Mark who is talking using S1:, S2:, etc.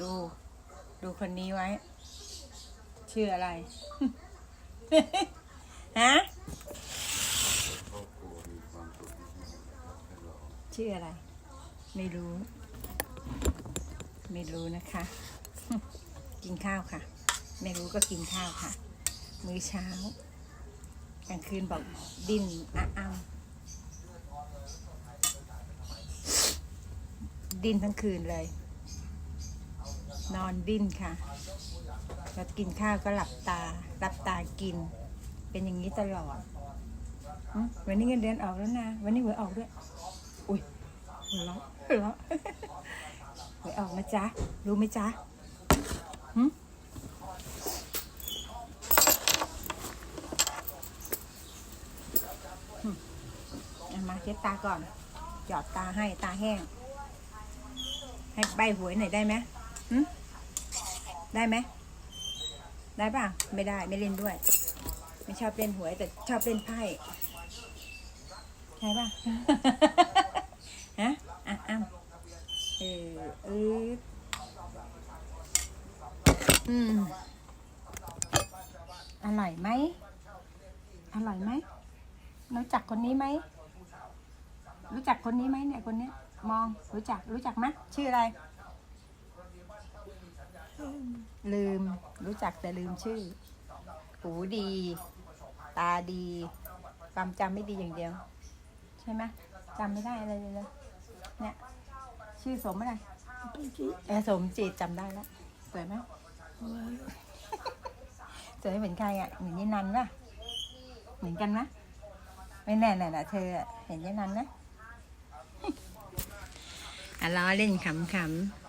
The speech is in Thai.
S1: ดู ดูคนนี้ไว้ ชื่ออะไร ฮะ ชื่ออะไร ไม่รู้ ไม่รู้นะคะ กินข้าวค่ะ ไม่รู้ก็กินข้าวค่ะ มื้อเช้ากลางคืนบอกดิ้นอ้าอ้ำดิ้นทั้งคืนเลย นอนดิ้นค่ะแล้วกินข้าวก็หลับตา หลับตากิน เป็นอย่างนี้ตลอด วันนี้เงินเดือนออกแล้วนะ วันนี้หวยออกด้วย อุ้ยหัวเราะหัวเราะหวยออกนะจ๊ะ รู้ไหมจ๊ะหึหึเอมาเช็ดตาก่อน หยอดตาให้ตาแห้ง ให้ใบหวยหน่อยได้ไหม ได้ไหม ได้ป่ะ ไม่ได้ ไม่เล่นด้วย ไม่ชอบเล่นหวย แต่ชอบเล่นไพ่ใช่ป่ะ ฮะ อะอ้ำเออเอออืมอร่อยไหมอร่อยไหมรู้จักคนนี้ไหม รู้จักคนนี้ไหมเนี่ยคนนี้ มองรู้จักรู้จักไหมชื่ออะไร ลืมรู้จักแต่ลืมชื่อ หูดี ตาดีความจำไม่ดีอย่างเดียว ใช่ไหมจำไม่ได้อะไรเลยเลยเนี่ย ชื่อสมอะไรเออสมจิตจำได้แล้วสวยไหมสวยเหมือนใครอะเหมือนยี่นันป่ะเหมือนกันนะไม่แน่น่ะนะเธออะเห็นยี่นันนะอะล้อเล่นขำๆ